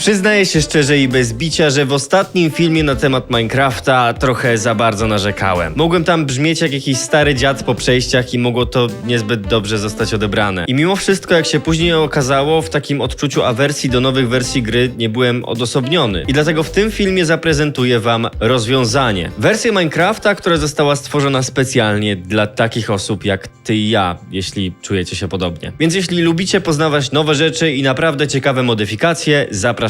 Przyznaję się szczerze i bez bicia, że w ostatnim filmie na temat Minecrafta trochę za bardzo narzekałem. Mogłem tam brzmieć jak jakiś stary dziad po przejściach i mogło to niezbyt dobrze zostać odebrane. I mimo wszystko, jak się później okazało, w takim odczuciu awersji do nowych wersji gry nie byłem odosobniony. I dlatego w tym filmie zaprezentuję wam rozwiązanie. Wersję Minecrafta, która została stworzona specjalnie dla takich osób jak ty i ja, jeśli czujecie się podobnie. Więc jeśli lubicie poznawać nowe rzeczy i naprawdę ciekawe modyfikacje, zapraszam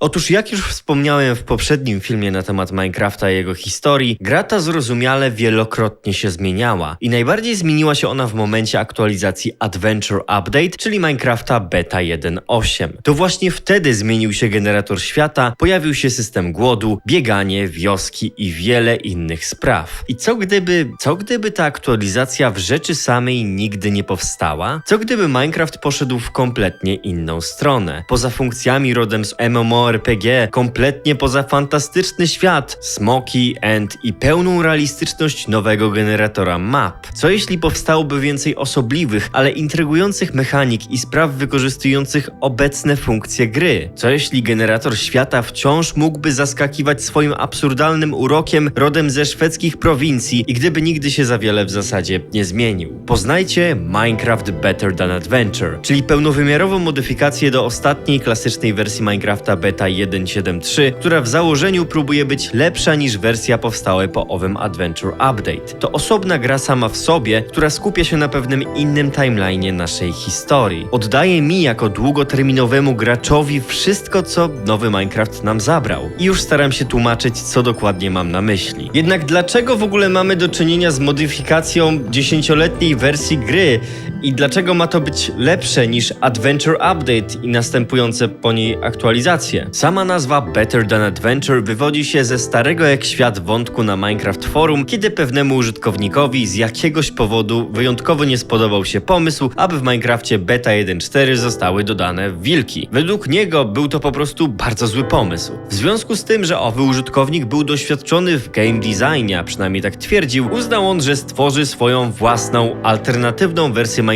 Otóż jak już wspomniałem w poprzednim filmie na temat Minecrafta i jego historii, gra ta zrozumiale wielokrotnie się zmieniała i najbardziej zmieniła się ona w momencie aktualizacji Adventure Update, czyli Minecrafta Beta 1.8. To właśnie wtedy zmienił się generator świata, pojawił się system głodu, bieganie, wioski i wiele innych spraw. I co gdyby, co gdyby ta aktualizacja w rzeczy samej nigdy nie powstała? Co gdyby Minecraft poszedł w kompletnie inną stronę? Poza funkcjami rodem z MMORPG, kompletnie poza fantastyczny świat, smoki, end i pełną realistyczność nowego generatora map. Co jeśli powstałoby więcej osobliwych, ale intrygujących mechanik i spraw wykorzystujących obecne funkcje gry? Co jeśli generator świata wciąż mógłby zaskakiwać swoim absurdalnym urokiem rodem ze szwedzkich prowincji i gdyby nigdy się za wiele w zasadzie nie zmienił? Poznajcie Minecraft Better Than Adventure, czyli pełnowymiarową modyfikację do ostatniej klasycznej wersji Minecrafta Beta 1.7.3, która w założeniu próbuje być lepsza niż wersja powstałe po owym Adventure Update. To osobna gra sama w sobie, która skupia się na pewnym innym timeline'ie naszej historii. Oddaje mi jako długoterminowemu graczowi wszystko, co nowy Minecraft nam zabrał. I już staram się tłumaczyć, co dokładnie mam na myśli. Jednak dlaczego w ogóle mamy do czynienia z modyfikacją dziesięcioletniej wersji gry i dlaczego ma to być lepsze niż Adventure Update i następujące po niej aktualizacje? Sama nazwa Better Than Adventure wywodzi się ze starego jak świat wątku na Minecraft Forum, kiedy pewnemu użytkownikowi z jakiegoś powodu wyjątkowo nie spodobał się pomysł, aby w Minecrafcie Beta 1.4 zostały dodane wilki. Według niego był to po prostu bardzo zły pomysł. W związku z tym, że owy użytkownik był doświadczony w game designie, a przynajmniej tak twierdził, uznał on, że stworzy swoją własną, alternatywną wersję Minecrafta,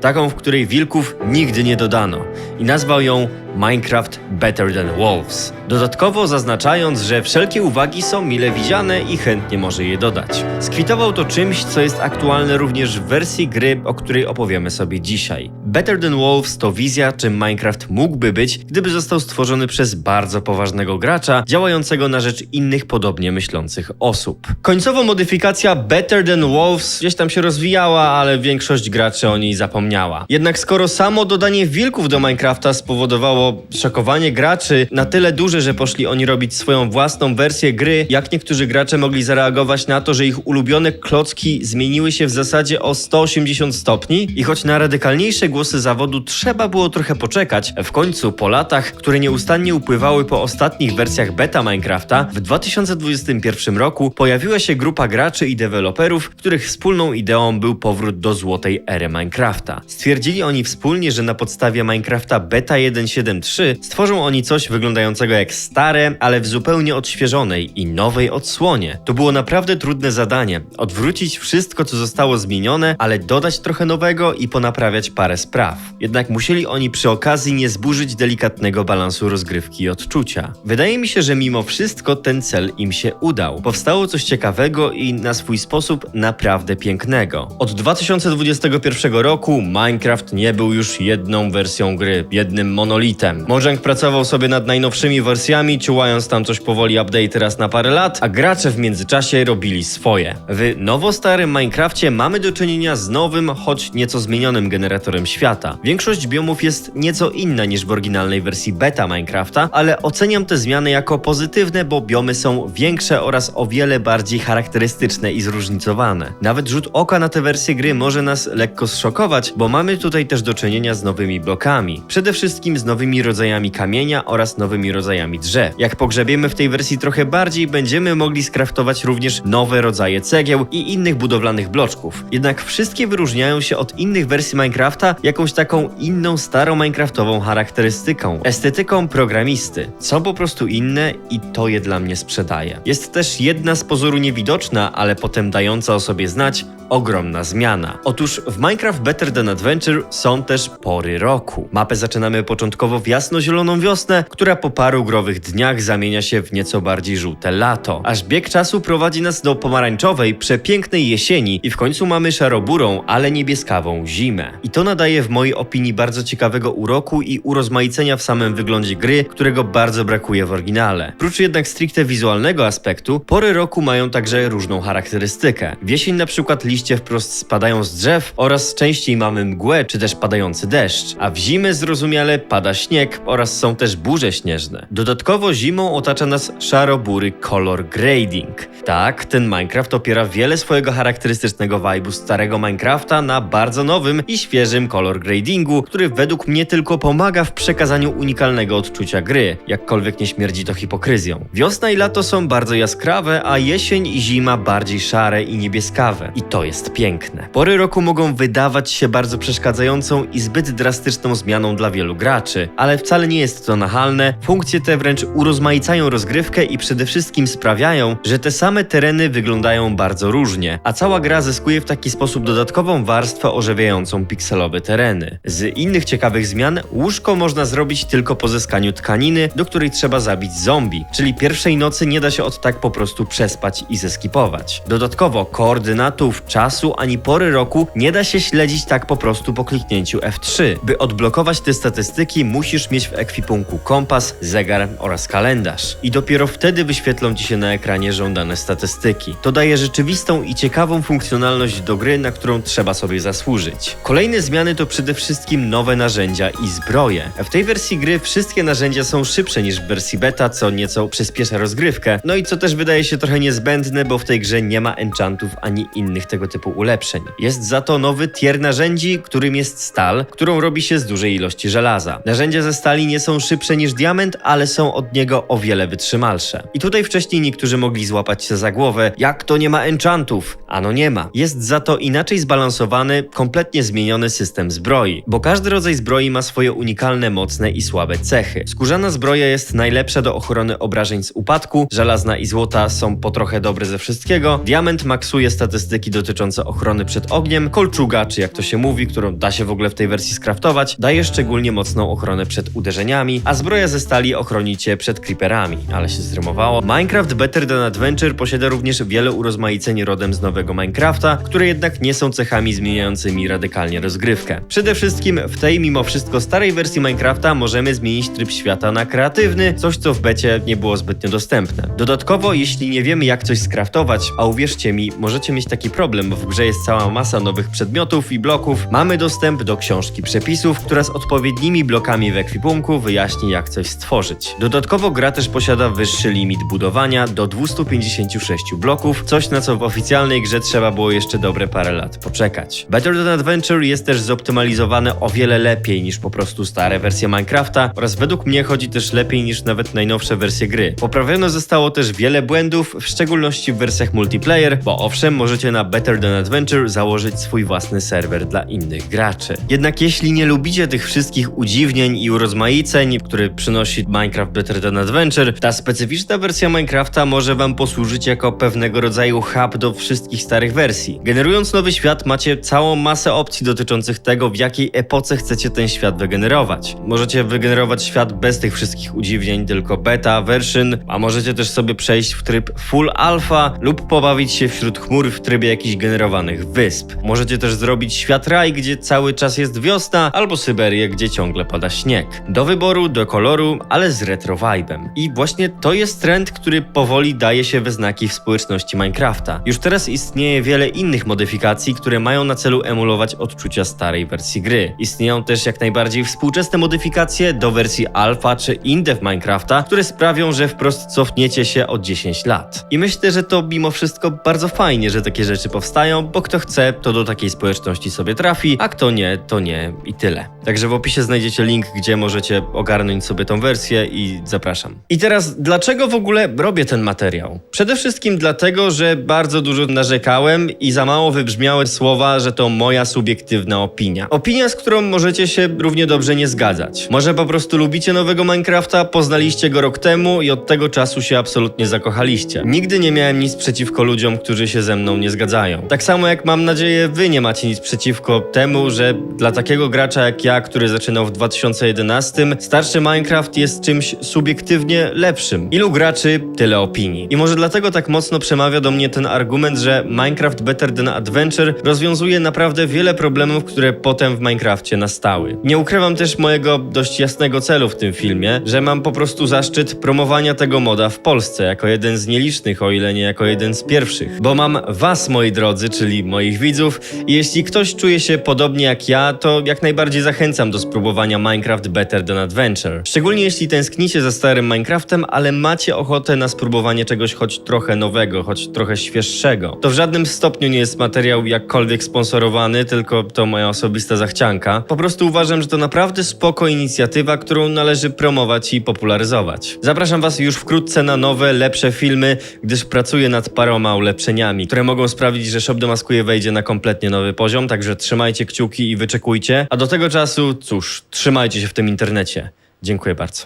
taką, w której wilków nigdy nie dodano i nazwał ją Minecraft Better Than Wolves. Dodatkowo zaznaczając, że wszelkie uwagi są mile widziane i chętnie może je dodać. Skwitował to czymś, co jest aktualne również w wersji gry, o której opowiemy sobie dzisiaj. Better Than Wolves to wizja, czym Minecraft mógłby być, gdyby został stworzony przez bardzo poważnego gracza, działającego na rzecz innych podobnie myślących osób. Końcowo modyfikacja Better Than Wolves gdzieś tam się rozwijała, ale większość graczy o niej zapomniała. Jednak skoro samo dodanie wilków do Minecrafta spowodowało szokowanie graczy na tyle duże, że poszli oni robić swoją własną wersję gry, jak niektórzy gracze mogli zareagować na to, że ich ulubione klocki zmieniły się w zasadzie o 180 stopni i choć na radykalniejsze głosy zawodu trzeba było trochę poczekać, w końcu po latach, które nieustannie upływały po ostatnich wersjach beta Minecrafta, w 2021 roku pojawiła się grupa graczy i deweloperów, których wspólną ideą był powrót do złotej ery Minecrafta. Stwierdzili oni wspólnie, że na podstawie Minecrafta beta 1.7.3 stworzą oni coś wyglądającego jak stare, ale w zupełnie odświeżonej i nowej odsłonie. To było naprawdę trudne zadanie. Odwrócić wszystko, co zostało zmienione, ale dodać trochę nowego i ponaprawiać parę spraw. Jednak musieli oni przy okazji nie zburzyć delikatnego balansu rozgrywki i odczucia. Wydaje mi się, że mimo wszystko ten cel im się udał. Powstało coś ciekawego i na swój sposób naprawdę pięknego. Od 2021 roku Minecraft nie był już jedną wersją gry, jednym monolitem. Mojang pracował sobie nad najnowszymi wersjami, ciułając tam coś powoli update raz na parę lat, a gracze w międzyczasie robili swoje. W nowo-starym Minecrafcie mamy do czynienia z nowym, choć nieco zmienionym generatorem świata. Większość biomów jest nieco inna niż w oryginalnej wersji beta Minecrafta, ale oceniam te zmiany jako pozytywne, bo biomy są większe oraz o wiele bardziej charakterystyczne i zróżnicowane. Nawet rzut oka na tę wersję gry może nas lekko zszokować, bo mamy tutaj też do czynienia z nowymi blokami. Przede wszystkim z nowymi rodzajami kamienia oraz nowymi rodzajami drzew. Jak pogrzebiemy w tej wersji trochę bardziej, będziemy mogli skraftować również nowe rodzaje cegieł i innych budowlanych bloczków. Jednak wszystkie wyróżniają się od innych wersji Minecrafta jakąś taką inną, starą Minecraftową charakterystyką, estetyką programisty. Są po prostu inne i to je dla mnie sprzedaje. Jest też jedna z pozoru niewidoczna, ale potem dająca o sobie znać, ogromna zmiana. Otóż w Minecraft Better Than Adventure są też pory roku. Mapę zaczynamy początkowo w jasno-zieloną wiosnę, która po paru growych dniach zamienia się w nieco bardziej żółte lato. Aż bieg czasu prowadzi nas do pomarańczowej, przepięknej jesieni i w końcu mamy szaroburą, ale niebieskawą zimę. I to nadaje w mojej opinii bardzo ciekawego uroku i urozmaicenia w samym wyglądzie gry, którego bardzo brakuje w oryginale. Prócz jednak stricte wizualnego aspektu, pory roku mają także różną charakterystykę. W jesień na przykład liście wprost spadają z drzew oraz częściej mamy mgłę czy też padający deszcz, a w zimę zrozumiale pada śnieg oraz są też burze śnieżne. Dodatkowo zimą otacza nas szaro-bury color grading. Tak, ten Minecraft opiera wiele swojego charakterystycznego vibe'u starego Minecrafta na bardzo nowym i świeżym color gradingu, który według mnie tylko pomaga w przekazaniu unikalnego odczucia gry, jakkolwiek nie śmierdzi to hipokryzją. Wiosna i lato są bardzo jaskrawe, a jesień i zima bardziej szare i niebieskawe. I to jest piękne. Pory roku mogą wydawać się bardzo przeszkadzającą i zbyt drastyczną zmianą dla wielu graczy, ale wcale nie jest to nachalne. Funkcje te wręcz urozmaicają rozgrywkę i przede wszystkim sprawiają, że te same tereny wyglądają bardzo różnie, a cała gra zyskuje w taki sposób dodatkową warstwę orzewiającą pikselowe tereny. Z innych ciekawych zmian łóżko można zrobić tylko po zyskaniu tkaniny, do której trzeba zabić zombie, czyli pierwszej nocy nie da się od tak po prostu przespać i zeskipować. Dodatkowo koordynatów, czasu ani pory roku nie da się śledzić tak po prostu po kliknięciu F3. By odblokować te statystyki musisz mieć w ekwipunku kompas, zegar oraz kalendarz. I dopiero wtedy wyświetlą ci się na ekranie żądane statystyki. To daje rzeczywistą i ciekawą funkcjonalność do gry, na którą trzeba sobie zasłużyć. Kolejne zmiany to przede wszystkim nowe narzędzia i zbroje. W tej wersji gry wszystkie narzędzia są szybsze niż w wersji beta, co nieco przyspiesza rozgrywkę. No i co też wydaje się trochę niezbędne, bo w tej grze nie ma enchantów ani innych tego typu ulepszeń. Jest za to nowy tier narzędzi, którym jest stal, którą robi się z dużej ilości żelaza. Narzędzia ze stali nie są szybsze niż diament, ale są od niego o wiele wytrzymalsze. I tutaj wcześniej niektórzy mogli złapać się za głowę, jak to nie ma enchantów? Ano nie ma. Jest za to inaczej zbalansowany, kompletnie zmieniony system zbroi, bo każdy rodzaj zbroi ma swoje unikalne, mocne i słabe cechy. Skórzana zbroja jest najlepsza do ochrony obrażeń z upadku, żelazna i złota są po trochę dobre ze wszystkiego, diament maksuje statystyki dotyczące ochrony przed ogniem, kolczuga, czy jak to się mówi, którą da się w ogóle w tej wersji skraftować, daje szczególnie mocną ochronę przed uderzeniami, a zbroja ze stali ochroni cię przed creeperami, ale się zrymowało. Minecraft Better Than Adventure posiada również wiele urozmaiceń rodem z nowego Minecrafta, które jednak nie są cechami zmieniającymi radykalnie rozgrywkę. Przede wszystkim w tej mimo wszystko starej wersji Minecrafta możemy zmienić tryb świata na kreatywny, coś co w becie nie było zbytnio dostępne. Dodatkowo, jeśli nie wiemy jak coś skraftować, a uwierzcie mi, możecie mieć taki problem, bo w grze jest cała masa nowych przedmiotów i bloków, mamy dostęp do książki przepisów, która z odpowiednimi blokami w ekwipunku wyjaśni jak coś stworzyć. Dodatkowo gra też posiada wyższy limit budowania do 256 bloków, coś na co w oficjalnej grze trzeba było jeszcze dobre parę lat poczekać. Better Than Adventure jest też zoptymalizowane o wiele lepiej niż po prostu stare wersje Minecrafta oraz według mnie chodzi też lepiej niż nawet najnowsze wersje gry. Poprawiono zostało też wiele błędów, w szczególności w wersjach multiplayer, bo owszem możecie na Better Than Adventure założyć swój własny serwer dla innych graczy. Jednak jeśli nie lubicie tych wszystkich udziwnień i urozmaiceń, które przynosi Minecraft Better Than Adventure, ta specyficzna wersja Minecrafta może wam posłużyć jako pewnego rodzaju hub do wszystkich starych wersji. Generując nowy świat macie całą masę opcji dotyczących tego, w jakiej epoce chcecie ten świat wygenerować. Możecie wygenerować świat bez tych wszystkich udziwnień, tylko beta, version, a możecie też sobie przejść w tryb full alpha lub pobawić się wśród chmur w trybie jakichś generowanych wysp. Możecie też zrobić świat raj, gdzie cały czas jest wiosna, albo Syberię, gdzie ciągle pada śnieg. Do wyboru, do koloru, ale z retro vibem. I właśnie to jest trend, który powoli daje się we znaki w społeczności Minecrafta. Już teraz istnieje wiele innych modyfikacji, które mają na celu emulować odczucia starej wersji gry. Istnieją też jak najbardziej współczesne modyfikacje do wersji alpha czy indev Minecrafta, które sprawią, że wprost cofniecie się o 10 lat. I myślę, że to mimo wszystko bardzo fajnie, że takie rzeczy powstają, bo kto chce, to do takiej społeczności zręczności sobie trafi, a kto nie, to nie i tyle. Także w opisie znajdziecie link, gdzie możecie ogarnąć sobie tą wersję i zapraszam. I teraz, dlaczego w ogóle robię ten materiał? Przede wszystkim dlatego, że bardzo dużo narzekałem i za mało wybrzmiały słowa, że to moja subiektywna opinia. Opinia, z którą możecie się równie dobrze nie zgadzać. Może po prostu lubicie nowego Minecrafta, poznaliście go rok temu i od tego czasu się absolutnie zakochaliście. Nigdy nie miałem nic przeciwko ludziom, którzy się ze mną nie zgadzają. Tak samo jak mam nadzieję, wy nie macie nic przeciwko temu, że dla takiego gracza jak ja, który zaczynał w 2011, starszy Minecraft jest czymś subiektywnie lepszym. Ilu graczy, tyle opinii. I może dlatego tak mocno przemawia do mnie ten argument, że Minecraft Better Than Adventure rozwiązuje naprawdę wiele problemów, które potem w Minecrafcie nastały. Nie ukrywam też mojego dość jasnego celu w tym filmie, że mam po prostu zaszczyt promowania tego moda w Polsce jako jeden z nielicznych, o ile nie jako jeden z pierwszych. Bo mam was, moi drodzy, czyli moich widzów i jeśli ktoś czuje się podobnie jak ja, to jak najbardziej zachęcam do spróbowania Minecraft Better Than Adventure. Szczególnie jeśli tęsknicie za starym Minecraftem, ale macie ochotę na spróbowanie czegoś choć trochę nowego, choć trochę świeższego. To w żadnym stopniu nie jest materiał jakkolwiek sponsorowany, tylko to moja osobista zachcianka. Po prostu uważam, że to naprawdę spoko inicjatywa, którą należy promować i popularyzować. Zapraszam was już wkrótce na nowe, lepsze filmy, gdyż pracuję nad paroma ulepszeniami, które mogą sprawić, że Shop Demaskuje wejdzie na kompletnie nowy poziom, także trzymajcie kciuki i wyczekujcie. A do tego czasu, cóż, trzymajcie się w tym internecie. Dziękuję bardzo.